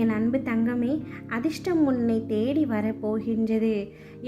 என் அன்பு தங்கமே அதிர்ஷ்டம் உன்னை தேடி வரப்போகின்றது.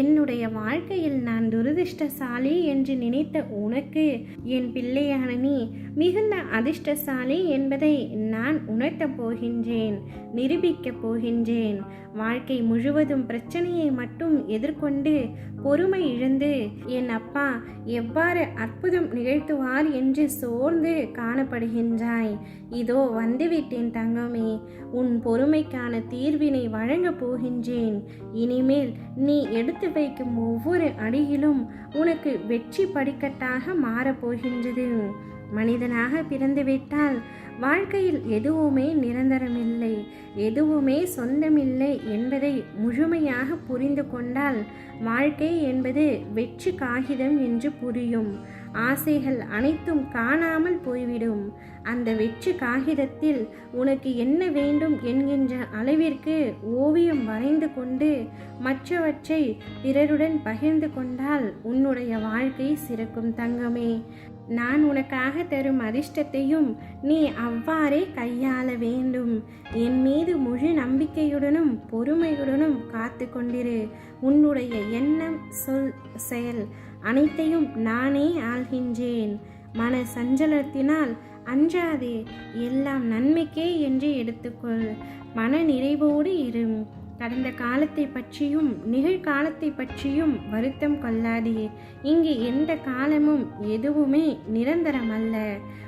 என்னுடைய வாழ்க்கையில் நான் துரதிர்ஷ்டசாலி என்று நினைத்த உனக்கு என் பிள்ளையான நீ மிகுந்த அதிர்ஷ்டசாலி என்பதை நான் உணர்த்தப் போகின்றேன் நிரூபிக்கப் போகின்றேன். வாழ்க்கை முழுவதும் பிரச்சனையை மட்டும் எதிர்கொண்டு பொறுமை இழந்து என் அப்பா எவ்வாறு அற்புதம் நிகழ்த்துவார் என்று சோர்ந்து காணப்படுகின்றாய். இதோ வந்துவிட்டேன் தங்கமே உன் பொறுமை கொடுமைக்கான தீர்வினை வழங்கப் போகின்றேன். இனிமேல் நீ எடுத்து வைக்கும் ஒவ்வொரு அடியிலும் உனக்கு வெற்றி படிக்கட்டாக மாறப்போகின்றது மனிதனாக பிறந்துவிட்டால் வாழ்க்கையில் எதுவுமே நிரந்தரமில்லை. எதுவுமே சொந்தமில்லை என்பதை முழுமையாக புரிந்து கொண்டால் வாழ்க்கை என்பது வெற்றி காகிதம் என்று புரியும். ஆசைகள் அனைத்தும் காணாமல் போய்விடும். அந்த வெற்று காகிதத்தில் உனக்கு என்ன வேண்டும் என்கின்ற அளவிற்கு ஓவியம் வரைந்து கொண்டு மற்றவற்றை பிறருடன் பகிர்ந்து கொண்டால் உன்னுடைய வாழ்க்கை சிறக்கும் தங்கமே. நான் உனக்காக தரும் அதிர்ஷ்டத்தையும் நீ அவ்வாறே கையாள வேண்டும். என் மீது முழு நம்பிக்கையுடனும் பொறுமையுடனும் காத்து கொண்டிரு. உன்னுடைய எண்ணம் சொல் செயல் அனைத்தையும் நானே ஆள்கின்றேன். மன சஞ்சலத்தினால் அஞ்சாதே எல்லாம் நன்மைக்கே என்று எடுத்துக்கொள். மன நிறைவோடு இரு. கடந்த காலத்தை பற்றியும் நிகழ்காலத்தை பற்றியும் வருத்தம் கொள்ளாதே. இங்கு எந்த காலமும் எதுவுமே நிரந்தரமல்ல.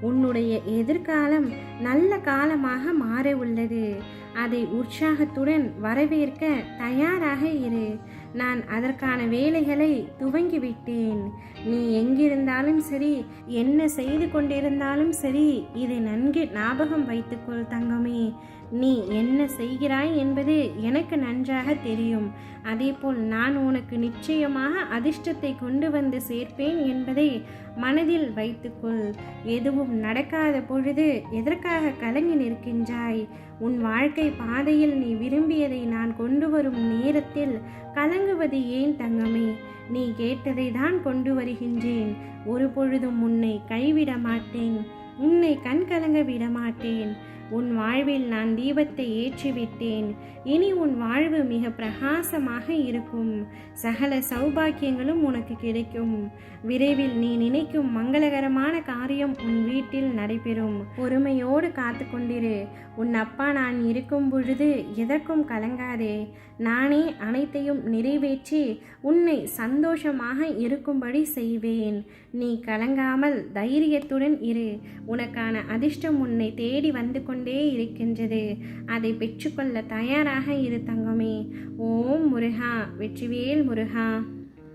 உன்னுடைய எதிர்காலம் நல்ல காலமாக மாற உள்ளது அதை உற்சாகத்துடன் வரவேற்க தயாராக இரு. நான் அதற்கான வேலைகளை துவங்கிவிட்டேன். நீ எங்கிருந்தாலும் சரி என்ன செய்து கொண்டிருந்தாலும் சரி இதை நன்கு ஞாபகம் வைத்துக்கொள் தங்கமே. நீ என்ன செய்கிறாய் என்பது எனக்கு நன்றாக தெரியும். அதேபோல் நான் உனக்கு நிச்சயமாக அதிர்ஷ்டத்தை கொண்டு வந்து சேர்ப்பேன் என்பதை மனதில் வைத்துக்கொள். எதுவும் நடக்காத பொழுது எதற்காக கலங்கி நிற்கின்றாய்? உன் வாழ்க்கை பாதையில் நீ விரும்பியதை நான் கொண்டு வரும் நேரத்தில் கலங்குவது ஏன் தங்கமே? நீ கேட்டதை தான் கொண்டு வருகின்றேன். ஒரு பொழுதும் உன்னை கைவிட மாட்டேன். உன்னை கண் கலங்க விட மாட்டேன். உன் வாழ்வில் நான் தீபத்தை ஏற்றிவிட்டேன். இனி உன் வாழ்வு மிக பிரகாசமாக இருக்கும். சகல சௌபாக்கியங்களும் உனக்கு கிடைக்கும். விரைவில் நீ நினைக்கும் மங்களகரமான காரியம் உன் வீட்டில் நடைபெறும். பொறுமையோடு காத்து கொண்டிரு. உன் அப்பா நான் இருக்கும் பொழுது எதற்கும் கலங்காதே. நானே அனைத்தையும் நிறைவேற்றி உன்னை சந்தோஷமாக இருக்கும்படி செய்வேன். நீ கலங்காமல் தைரியத்துடன் இரு. உனக்கான அதிர்ஷ்டம் உன்னை தேடி வந்து கொண்டு கொண்டே இருக்கின்றது. அதை பெற்றுக்கொள்ள தயாராக இரு தங்கமே. ஓம் முருகா வெற்றிவேல் முருகா.